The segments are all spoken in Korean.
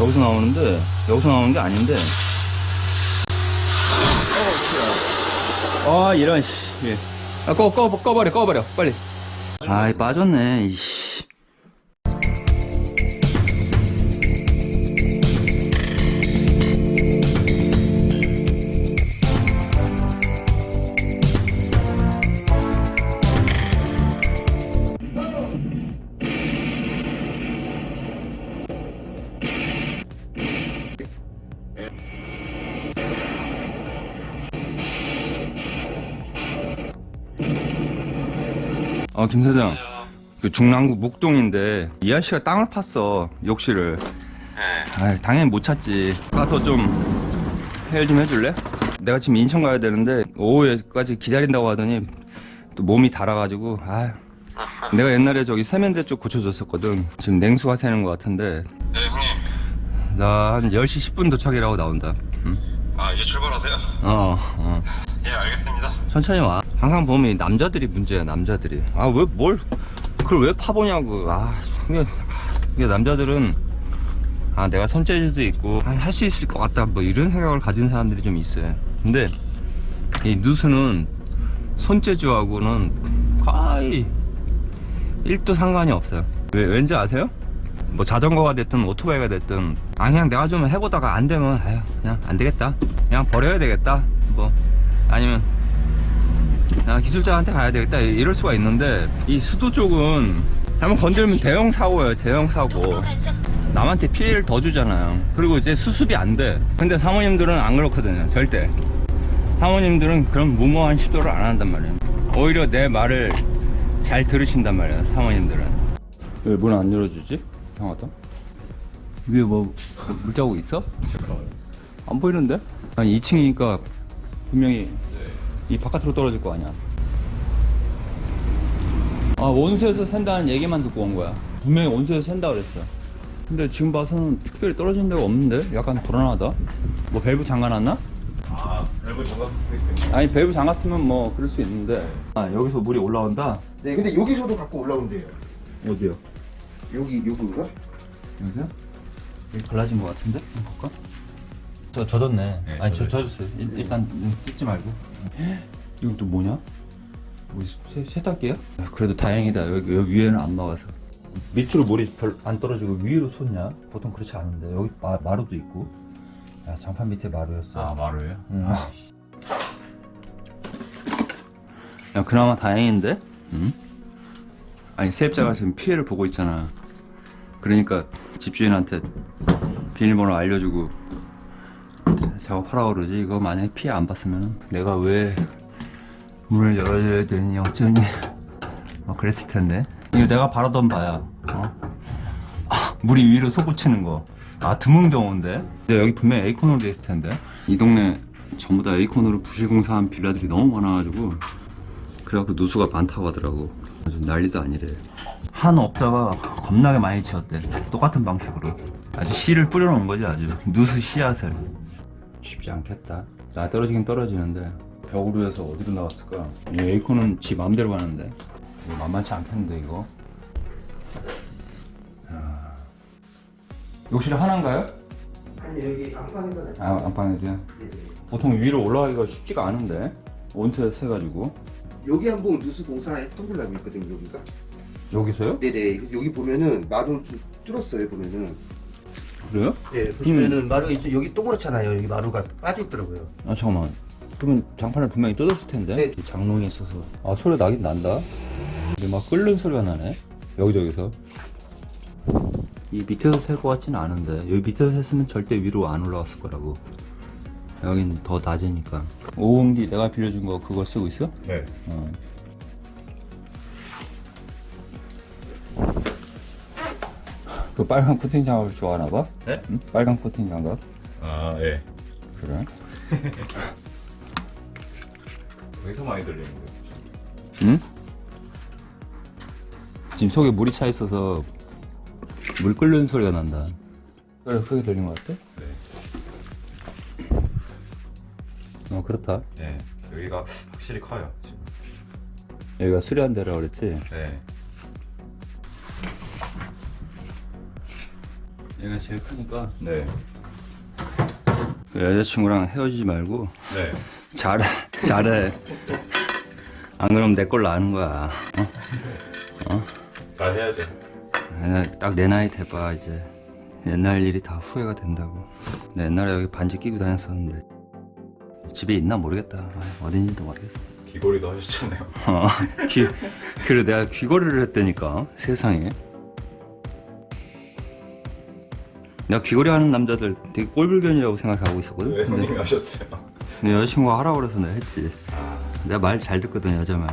여기서 나오는데 여기서 나오는 게 아닌데. 아 이런 씨. 예. 아, 꺼, 꺼, 꺼버려 꺼버려 빨리. 아이 빠졌네 이씨 어, 김 사장. 그 중랑구 목동인데 이 아저씨가 땅을 팠어 욕실을. 아, 당연히 못 찾지. 가서 좀 해결 좀 해줄래? 내가 지금 인천 가야 되는데 오후에까지 기다린다고 하더니 또 몸이 달아가지고 아. 내가 옛날에 저기 세면대 쪽 고쳐줬었거든. 지금 냉수가 새는 것 같은데 네, 형님. 나 한 10시 10분 도착이라고 나온다. 응? 아, 이제 출발하세요? 어, 어. 예, 알겠습니다. 천천히 와. 항상 보면 이 남자들이 문제야, 남자들이. 아, 왜, 뭘, 그걸 왜 파보냐고. 아, 이게, 이게 남자들은, 아, 내가 손재주도 있고, 아, 할 수 있을 것 같다. 뭐 이런 생각을 가진 사람들이 좀 있어요. 근데, 이 누수는 손재주하고는 거의 1도 상관이 없어요. 왜, 왠지 아세요? 뭐 자전거가 됐든 오토바이가 됐든 아 그냥 내가 좀 해보다가 안 되면 아휴 그냥 안 되겠다 그냥 버려야 되겠다 뭐 아니면 아, 기술자한테 가야 되겠다. 이럴 수가 있는데 이 수도 쪽은 한번 건들면 대형 사고예요. 대형 사고. 남한테 피해를 더 주잖아요. 그리고 이제 수습이 안 돼. 근데 사모님들은 안 그렇거든요. 절대. 사모님들은 그런 무모한 시도를 안 한단 말이에요. 오히려 내 말을 잘 들으신단 말이에요 사모님들은. 왜 문 안 열어주지? 이상하다 위에 뭐 물자국 있어? 안 보이는데? 아니 2층이니까 분명히 이 바깥으로 떨어질 거 아니야. 아 원수에서 샌다는 얘기만 듣고 온 거야. 분명히 원수에서 샌다 그랬어. 근데 지금 봐서는 특별히 떨어진 데가 없는데 약간 불안하다. 뭐 밸브 잠가놨나? 아, 밸브 잠갔을 때. 아니 밸브 잠갔으면 뭐 그럴 수 있는데. 아 여기서 물이 올라온다. 네, 근데 여기서도 갖고 올라온대요. 어디요? 여기 여기인가? 여기요? 여기 갈라진 것 같은데? 한번 볼까? 저 젖었네. 네, 아니 저. 젖었어요. 일, 일단 뜯지 말고. 이건 또 뭐냐? 뭐 세, 세탁기야? 아, 그래도 다행이다. 여기, 여기 위에는 안 막아서. 밑으로 물이 별 안 떨어지고 위로 솟냐? 보통 그렇지 않은데 여기 마, 마루도 있고. 야 장판 밑에 마루였어. 아, 마루예요? 응. 야 그나마 다행인데? 응? 아니 세입자가 지금 피해를 보고 있잖아 그러니까 집주인한테 비밀번호 알려주고 작업하라고 그러지. 이거 만약에 피해 안 봤으면 내가 왜 문을 열어줘야 되니 어쩌니. 뭐 그랬을 텐데. 이거 내가 바라던 바야. 어? 아, 물이 위로 솟구치는 거아 드문경인데. 근데 여기 분명히 에이콘으로 돼 있을 텐데. 이 동네 전부 다 에이콘으로 부실공사한 빌라들이 너무 많아가지고 그래갖고 누수가 많다고 하더라고. 아주 난리도 아니래. 한 업자가 겁나게 많이 지었대. 똑같은 방식으로. 아주 씨를 뿌려놓은 거지 아주. 누수 씨앗을 쉽지 않겠다 나 떨어지긴 떨어지는데 벽으로 해서 어디로 나갔을까 이 에이콘은 지 마음대로 가는데 이거 만만치 않겠는데 이거 야. 욕실이 하나인가요? 아니 여기 안방에서 네, 아 안방에도요? 보통 위로 올라가기가 쉽지가 않은데 온수에 세가지고 여기 한번 누수 공사했던 걸로 알고 있거든요 여기가. 여기서요? 네네 여기 보면은 마루 좀 뚫었어요 보면은. 그래요? 네 보시면은 마루 이제 여기 동그랗잖아요 여기 마루가 빠져 있더라고요. 아 잠깐만 그러면 장판을 분명히 뜯었을 텐데 네. 이 장롱이 있어서 아 소리 나긴 난다 근데 막 끓는 소리가 나네 여기저기서 이 밑에서 셀 것 같지는 않은데 여기 밑에서 샜으면 절대 위로 안 올라갔을 거라고 여긴 더 낮으니까 오음기 내가 빌려준 거 그거 쓰고 있어? 네. 어. 그 빨간 코팅 장갑을 좋아하나 봐? 네? 응? 빨간 코팅 장갑? 아, 예. 그래? 여기서 많이 들리는데. 응? 지금 속에 물이 차 있어서 물 끓는 소리가 난다. 그래, 크게 들린 것 같아? 네. 어, 그렇다. 네. 여기가 확실히 커요, 지금. 여기가 수리한 데라 그랬지? 네. 얘가 제일 크니까 네. 그 여자친구랑 헤어지지 말고 네. 잘해 잘해 안 그러면 내걸 나는 거야 어? 잘 해야죠. 딱 내 나이 돼봐 이제 옛날 일이 다 후회가 된다고 나 옛날에 여기 반지 끼고 다녔었는데 집에 있나 모르겠다 아, 어딘지도 모르겠어 귀걸이도 하셨잖아요. 어, 귀, 그래 내가 귀걸이를 했다니까 세상에 내가 귀걸이 하는 남자들 되게 꼴불견이라고 생각하고 있었거든 왜 형님이 하셨어요? 근데 여자친구가 하라고 그래서 내가 했지 아, 내가 말 잘 듣거든 여자 말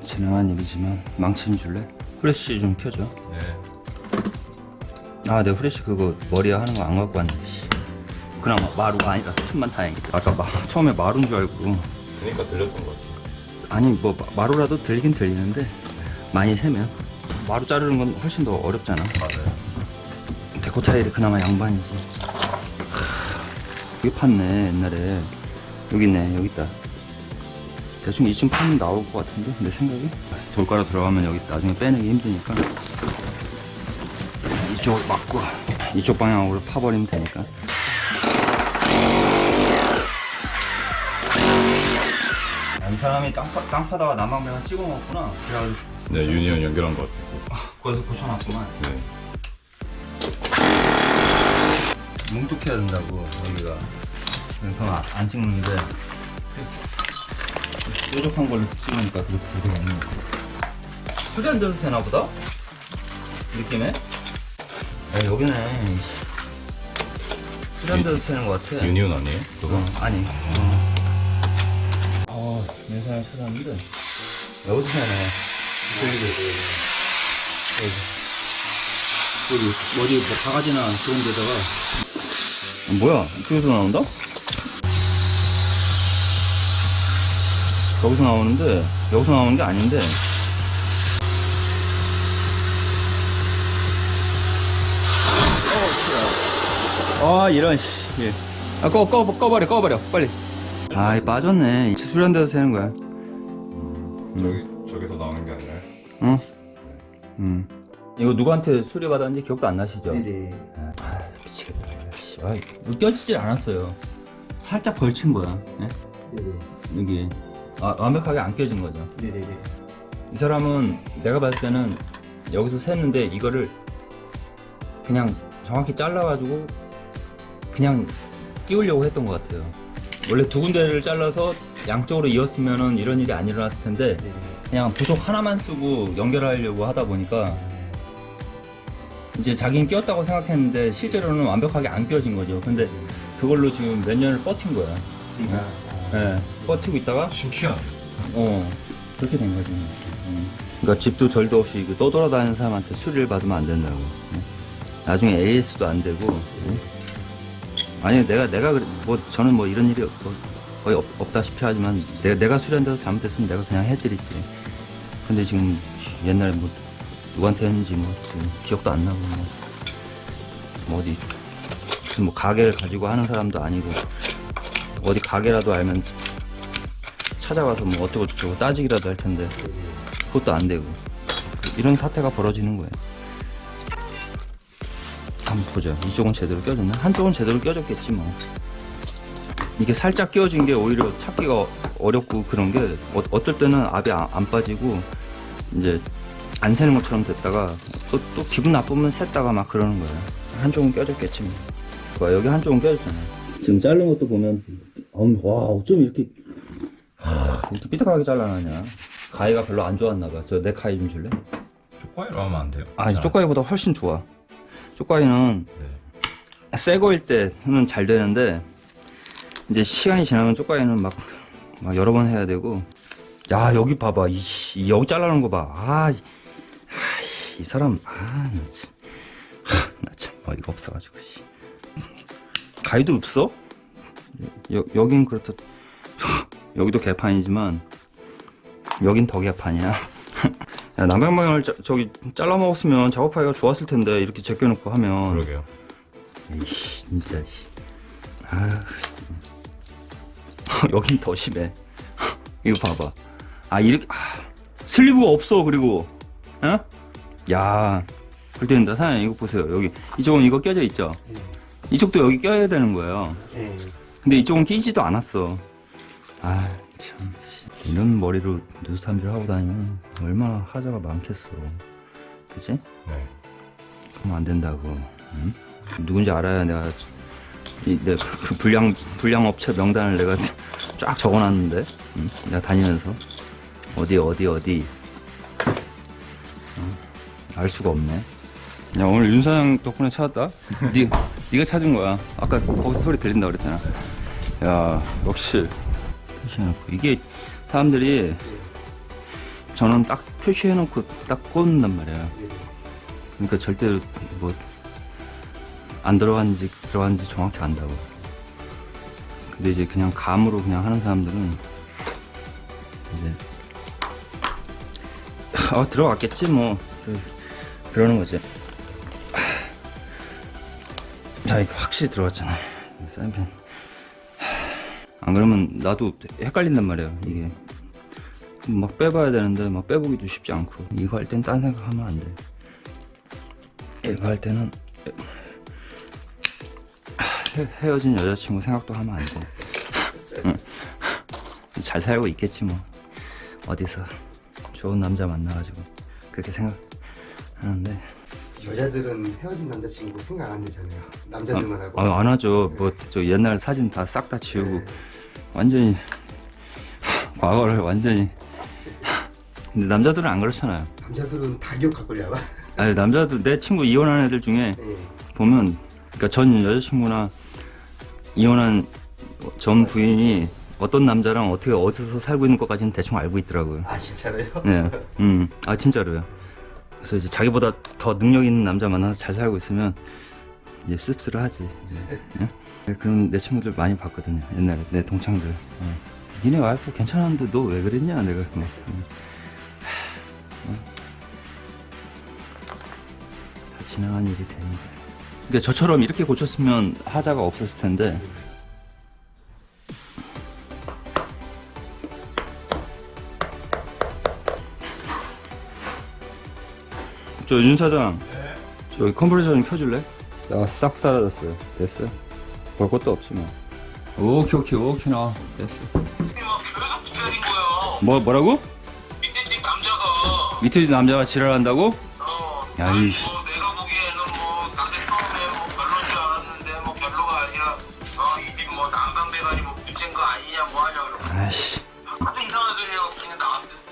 지나간 일이지만 망치 좀 줄래? 후레쉬 좀 켜줘 네. 아 내가 후레쉬 그거 머리에 하는 거 안 갖고 왔네 씨. 그나마 마루가 아니라서 천만 다행이다 아까 마, 처음에 마루인 줄 알고 그러니까 들렸던 것 같아요. 아니 뭐 마- 마루라도 들리긴 들리는데 많이 세면 마루 자르는 건 훨씬 더 어렵잖아. 맞아요. 데코 타일이 그나마 양반이지. 하, 여기 팠네 옛날에. 여기 있네 여기 있다. 대충 이쯤 파면 나올 것 같은데 내 생각에? 돌가루 들어가면 여기 나중에 빼내기 힘드니까. 이쪽을 막고 이쪽 방향으로 파버리면 되니까. 이 사람이 땅, 파, 땅 파다가 난방비가 찍어 먹었구나. 그래가지고 네, 유니온 연결한 것 같아요. 거기서 고쳐놨구만 네. 뭉툭해야 된다고 여기가 그래서 아- 안 찍는데 뾰족한 걸로 찍으니까 그렇게 되는 거야 술이 안 들어서 되나 보다? 느낌에? 아 여기네 안 유- 들어서 되는 것 같아 유니온 아니에요? 그거? 어, 아니 어 인사를 찾았는데 여기서 되네 여기 여기 어디 뭐 바가지나 그런 데다가 아, 뭐야 이쪽에서 나온다? 여기서 나오는데 여기서 나오는 게 아닌데 아 이런 씨. 예. 아, 꺼, 꺼, 꺼버려, 꺼버려, 빨리. 아, 이 빠졌네. 수련 데서 새는 거야. 게 응? 음. 이거 누구한테 수리받았는지 기억도 안 나시죠? 네네. 아, 미치겠다. 씨. 아, 이거 껴지질 않았어요. 살짝 걸친 거야. 예? 네네. 여기. 아, 완벽하게 안 껴진 거죠. 네네네. 이 사람은 내가 봤을 때는 여기서 샜는데 이거를 그냥 정확히 잘라가지고 그냥 끼우려고 했던 것 같아요. 원래 두 군데를 잘라서 양쪽으로 이었으면은 이런 일이 안 일어났을 텐데 네네. 그냥 부속 하나만 쓰고 연결하려고 하다 보니까 이제 자기는 끼웠다고 생각했는데 실제로는 완벽하게 안 끼워진 거죠. 근데 그걸로 지금 몇 년을 버틴 거야. 예, 버티고 있다가 신기하네. 어 그렇게 된 거지. 음. 그러니까 집도 절도 없이 이거 떠돌아다니는 사람한테 수리를 받으면 안 된다고. 예. 나중에 AS도 안 되고. 예. 아니 내가 내가 그래- 뭐 저는 뭐 이런 일이 뭐 거의 없, 없다시피 하지만 내가 내가 수리한 데서 잘못했으면 내가 그냥 해드리지. 근데 지금 옛날에 뭐 누구한테 했는지 뭐 지금 기억도 안 나고 뭐, 뭐 어디 무슨 뭐 가게를 가지고 하는 사람도 아니고 어디 가게라도 알면 찾아가서 뭐 어쩌고 저쩌고 따지기라도 할 텐데 그것도 안 되고 이런 사태가 벌어지는 거예요. 한번 보자. 이쪽은 제대로 껴졌나? 한쪽은 제대로 껴졌겠지 뭐. 이게 살짝 끼워진 게 오히려 찾기가 어렵고 그런 게 어, 어떨 때는 압이 안, 안 빠지고 이제 안 새는 것처럼 됐다가 또, 또 기분 나쁘면 샜다가 막 그러는 거야. 한쪽은 껴졌겠지 뭐. 봐, 여기 한쪽은 껴졌잖아. 지금 자른 것도 보면 어우, 와 어쩜 이렇게 이렇게 삐딱하게 잘라놨냐. 가위가 별로 안 좋았나 봐. 저 내 가위 좀 줄래? 쪽파이로 하면 안 돼요? 아, 쪽가위보다 훨씬 좋아. 쪽가위는 네. 새 거일 때는 잘 되는데 이제 시간이 지나면 쪽가위는 막, 막 여러 번 해야 되고. 야 여기 봐봐. 이, 씨, 이 여기 잘라놓은 거봐. 아, 이- 아, 씨, 이 사람. 아나참. 어이가 없어가지고 씨. 가위도 없어? 여, 여긴 그렇다. 여기도 개판이지만 여긴 더 개판이야. 야, 남양방향을 짜- 저기 잘라 먹었으면 작업하기가 좋았을 텐데 이렇게 제껴놓고 하면. 그러게요. 에이씨 진짜 씨. 아휴 여긴 더 심해 이거 봐봐 아 이렇게 아, 슬리브가 없어 그리고 어? 야, 때는 사장님 이거 보세요. 여기 이쪽은 이거 껴져 있죠. 예. 이쪽도 여기 껴야 되는 거예요. 예. 근데 이쪽은 끼지도 않았어. 아, 참. 씨. 이런 머리로 누수탐지를 하고 다니면 얼마나 하자가 많겠어. 그치? 네. 그러면 안 된다고. 응? 누군지 알아야 내가 이, 내, 그 불량, 불량 업체 명단을 내가 쫙 적어놨는데. 응? 내가 다니면서. 어디, 어디, 어디. 어, 알 수가 없네. 야, 오늘 윤 사장 덕분에 찾았다? 니, 니가 찾은 거야. 아까 거기서 소리 들린다 그랬잖아. 야, 역시. 표시해놓고. 이게 사람들이 저는 딱 표시해놓고 딱 꽂는단 말이야. 예. 그러니까 절대로 뭐 안 들어간지 들어간지 정확히 안다고. 근데 이제 그냥 감으로 그냥 하는 사람들은 이제 어 들어갔겠지 뭐 그, 그러는 거지. 자 이거 확실히 들어갔잖아. 사인펜. 안 그러면 나도 헷갈린단 말이야 이게. 막 빼봐야 되는데 막 빼보기도 쉽지 않고 이거 할 땐 딴 생각하면 안 돼. 이거 할 때는 헤, 헤어진 여자친구 생각도 하면 안 돼. 응. 잘 살고 있겠지 뭐. 어디서 좋은 남자 만나가지고 그렇게 생각하는데 여자들은 헤어진 남자친구 생각 안 되잖아요. 남자들만 하고. 아, 안 하죠. 뭐저 옛날 사진 다 싹 다 지우고 네. 완전히 과거를 완전히 근데 남자들은 안 그렇잖아요. 남자들은 다 기억할걸요 아마. 아니 남자들 내 친구 이혼한 애들 중에 예. 보면 그러니까 전 여자친구나 이혼한 전 부인이 어떤 남자랑 어떻게 어디서 살고 있는 것까지는 대충 알고 있더라고요. 아 진짜로요? 네, 음, 아 진짜로요. 그래서 이제 자기보다 더 능력 있는 남자 만나서 잘 살고 있으면 이제 씁쓸하지. 예? 그런 내 친구들 많이 봤거든요. 옛날에 내 동창들. 어. 니네 와이프 괜찮았는데 너 왜 그랬냐? 내가 막, 음. 하, 어. 다 지나간 일이 되는데. 근데 저처럼 이렇게 고쳤으면 하자가 없었을 텐데. 저윤 사장. 저기 컴프레서 좀 켜줄래? 나싹 사라졌어요. 됐어? 볼 것도 없지 뭐. 오케이 오케이 오케이 나 됐어. 뭐. 뭐 뭐라고? 밑에 집 남자가 밑에 남자가 지랄한다고? 어, 야, 아니, 이씨.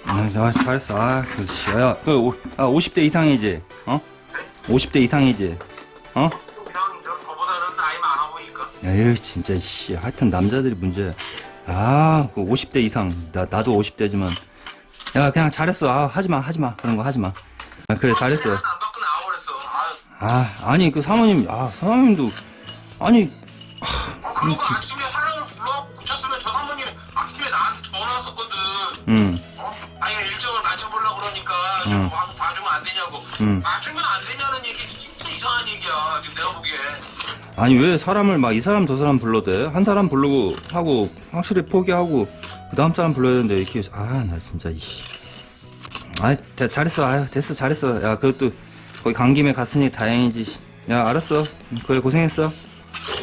아, 아 잘했어. 아, 그 씨. 야, 그 오, 아, 50대 이상이지. 어? 50대 이상이지. 어? 그냥 저 저보다는 나이 많아 보니까. 야, 이 진짜 씨. 하여튼 남자들이 문제야. 아, 그 50대 이상. 나 나도 50대지만. 야, 그냥 잘했어. 아, 하지 마. 하지 마. 그런 거 하지 마. 아, 그래 잘했어. 안 받고 나와버렸어. 아유. 아, 아니 그 사모님, 아, 사모님도 아니 아, 그리고 아침에 사람을 불러갖고 고쳤으면 저 사모님이 아침에 나한테 전화 왔었거든. 음. 응. 봐- 봐주면 안 되냐고. 음. 봐주면 안 되냐는 얘기 진짜 이상한 얘기야. 지금 내가 보기에. 아니 왜 사람을 막 이 사람 저 사람 불러대? 한 사람 부르고 하고 확실히 포기하고 그 다음 사람 불러야 되는데 이렇게 아 나 진짜 이씨. 아 잘했어. 아유 됐어 잘했어. 야 그것도 거기 간 김에 갔으니 다행이지. 야 알았어. 음, 그래 고생했어.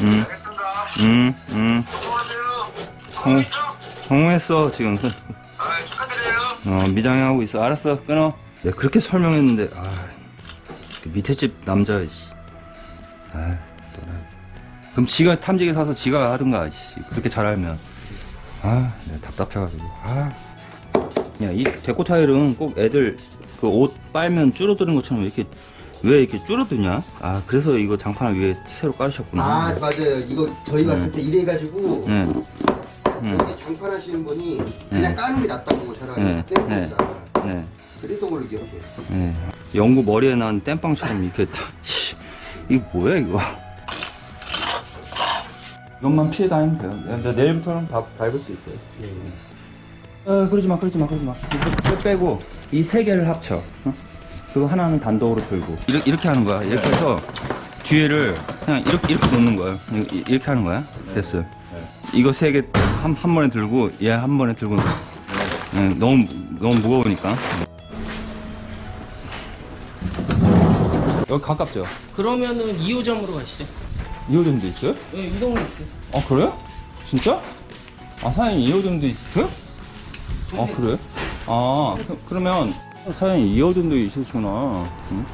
음, 알겠습니다. 음, 음. 수고하세요. 응. 있죠? 성공했어 지금. 아, 축하드려요. 어 미장하고 있어. 알았어 끊어. 내가 그렇게 설명했는데 아 그 밑에 집 남자 씨. 아 또. 나- 그럼 지가 탐지기 사서 지가 하든가 씨. 그렇게 잘 알면 아 내가 답답해가지고 아 야 이 데코 타일은 꼭 애들 그 옷 빨면 줄어드는 것처럼 이렇게 왜 이렇게 줄어드냐 아 그래서 이거 장판을 위에 새로 깔으셨구나 아 맞아요. 이거 저희 네. 때 이래 가지고 네. 네. 여기 장판 하시는 분이 그냥 까는 게 낫다고 저랑 네. 때문입니다. 네. 그랬던 걸로 기억해. 네. 영구 머리에 난 땜빵처럼 이렇게 씨, 이거 뭐야 이거? 이것만 피해 다니면 돼요. 근데 내일부터는 다 밟을 수 있어요. 예. 어 그러지 마 그러지 마 그러지 마. 이거 빼고 이 세 개를 합쳐. 어? 그거 하나는 단독으로 들고. 이렇게, 이렇게 하는 거야. 이렇게 해서 뒤에를 그냥 이렇게 이렇게 놓는 거야. 이렇게, 이렇게 하는 거야. 됐어요. 이거 세 개 한 한 번에 들고 얘 한 번에 들고. 네, 너무 너무 무거우니까 여기 가깝죠? 그러면은 2호점으로 가시죠. 2호점도 있어요? 예, 이 동네 있어요. 아 그래? 진짜? 아 사장님 2호점도 있어요? 아 그래? 아 그, 그러면 사장님 2호점도 있으시구나 응?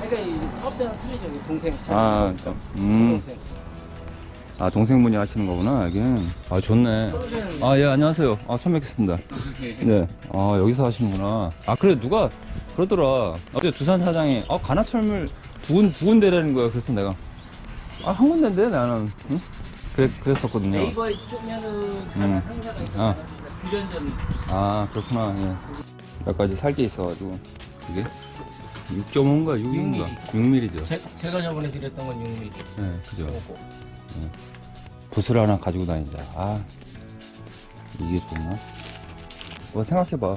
그러니까 이 사업자랑 틀리죠. 이 동생. 아, 음. 동생. 아 동생 분이 하시는 거구나 여기 아 좋네 아 예 안녕하세요 아 처음 뵙겠습니다 네. 아, 여기서 하시는구나. 아, 그래, 누가 그러더라. 어제 두산 사장이, 아, 관아철물 두, 군, 두 군데라는 거야. 그래서 내가, 아, 한 군데인데, 나는. 응? 그래, 그랬었거든요. 네이버에 뜨면은 음. 하나 상사가 있어요. 아. 규전점. 아, 그렇구나. 예. 몇 가지 살 게 있어가지고. 그게 6.5인가 6인가? 6mm죠. 제, 제가 저번에 드렸던 건 6mm. 네, 그죠. 요거. 붓을 하나 가지고 다니자. 아, 이게 좋나? 뭐 생각해봐.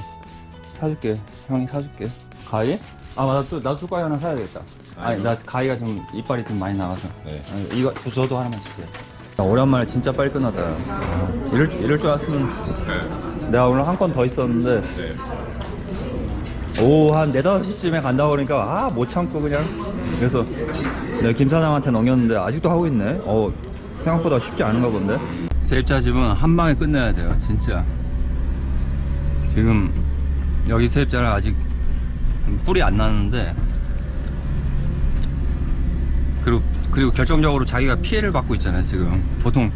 사줄게. 형이 사줄게. 가위? 아, 맞아. 또, 나도 뚜까이 하나 사야 되겠다. 아니, 나 가위가 좀 이빨이 좀 많이 나가서. 네. 아니, 이거, 저, 저도 하나만 주세요. 오랜만에 진짜 빨리 끝났다. 아, 이럴, 이럴 줄 알았으면 네. 내가 오늘 한 건 더 있었는데 네. 오후 한 4, 5시쯤에 간다고 그러니까 아 못 참고 그냥 그래서 내가 김 사장한테 넘겼는데 아직도 하고 있네 어 생각보다 쉽지 않은가 본데? 세입자 집은 한 방에 끝내야 돼요 진짜. 지금 여기 세입자는 아직 뿔이 안 나는데 그리고 그리고 결정적으로 자기가 피해를 받고 있잖아요 지금. 보통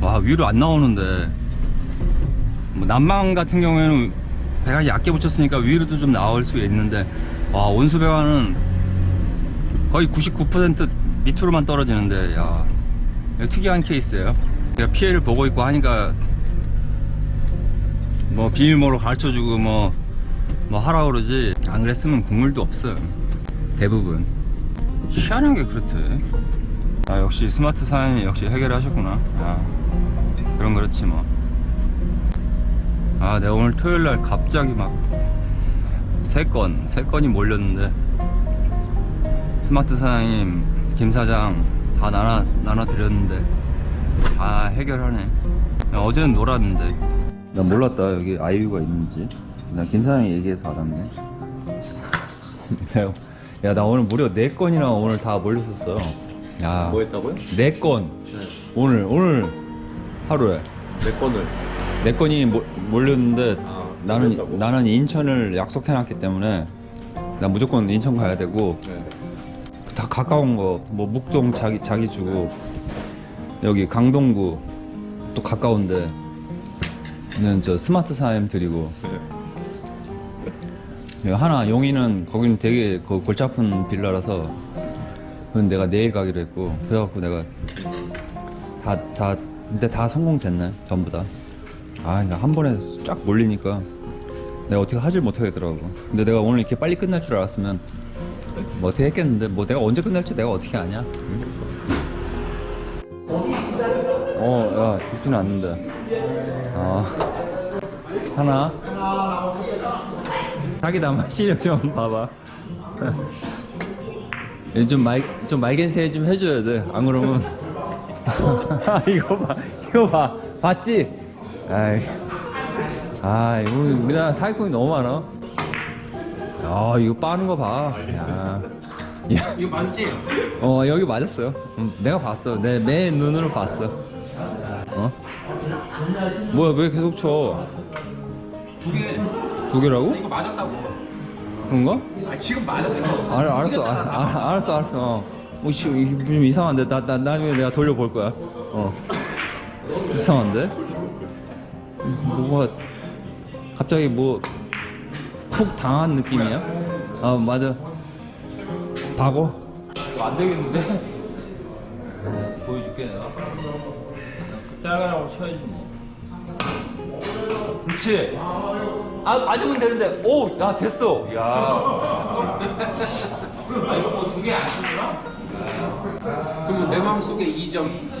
와 위로 안 나오는데. 뭐 난방 같은 경우에는 배가 얇게 붙였으니까 위로도 좀 나올 수 있는데 와 온수배관은 거의 99% 밑으로만 떨어지는데 야 특이한 케이스예요. 제가 피해를 보고 있고 하니까 뭐 비밀번호 가르쳐주고 뭐, 뭐 하라 그러지. 안 그랬으면 국물도 없어요. 대부분. 희한하게 그렇대. 아 역시 스마트 사연이 역시 해결하셨구나. 아, 그럼 그렇지 뭐. 아, 내가 오늘 토요일 날 갑자기 막 세 건, 세 건이 몰렸는데. 스마트 사장님, 김 사장 다 나눠 나눠 드렸는데 다 해결하네. 야, 어제는 놀았는데. 나 몰랐다 여기 아이유가 있는지. 나 김 사장이 얘기해서 알았네. 야, 나 오늘 무려 네 건이나 오늘 다 몰렸었어. 야, 뭐 했다고요? 네 건. 오늘 오늘 하루에. 내 건을. 내 건이 몰- 몰렸는데 아, 나는 몰렸다고? 나는 인천을 약속해놨기 때문에 나 무조건 인천 가야 되고 네. 다 가까운 거 뭐 묵동 자기 자기 주고 여기 강동구 또 가까운데 는 저 스마트 사임 드리고 여기 하나 용인은 거기는 되게 그 골치 아픈 빌라라서 그건 내가 내일 가기로 했고 그래갖고 내가 다 다 근데 다 성공됐네 전부 다. 아, 그러니까 한 번에 쫙 몰리니까 내가 어떻게 하질 못하겠더라고. 근데 내가 오늘 이렇게 빨리 끝날 줄 알았으면 뭐 어떻게 했겠는데 뭐 내가 언제 끝날지 내가 어떻게 아냐? 응? 어, 야, 죽지는 않는데. 아, 하나. 자기다 한번 실력 좀 봐봐. 얘좀 말, 좀 말겐새 좀 해줘야 돼. 안 그러면. 이거 봐, 이거 봐. 봤지? 아이. 아, 이거 우리나라 사기꾼이 너무 많아. 야, 이거 빠는 거 봐. 야. 야. 이거 맞지? 어, 여기 맞았어요. 음, 내가 봤어. 내, 내 눈으로 봤어. 어? 뭐야, 왜 계속 쳐? 두 개. 두 개라고? 이거 맞았다고. 그런가? 아, 지금 맞았어. 알, 알았어, 알, 알, 알았어, 알았어. 어, 어, 씨, 이거 좀 이상한데, 나, 나 나중에 내가 돌려볼 거야. 어, 이상한데? 뭐가 갑자기 뭐 푹 당한 느낌이야? 아 맞아. 바고? 이거 안 되겠는데? 어, 보여줄게 내가. 따라가라고 쳐야지. 뭐. 그렇지. 아, 맞으면 되는데, 오, 야, 됐어. 야. 아, 이거 뭐두개 안 쓰구나? 그러면 내 마음속에 2점.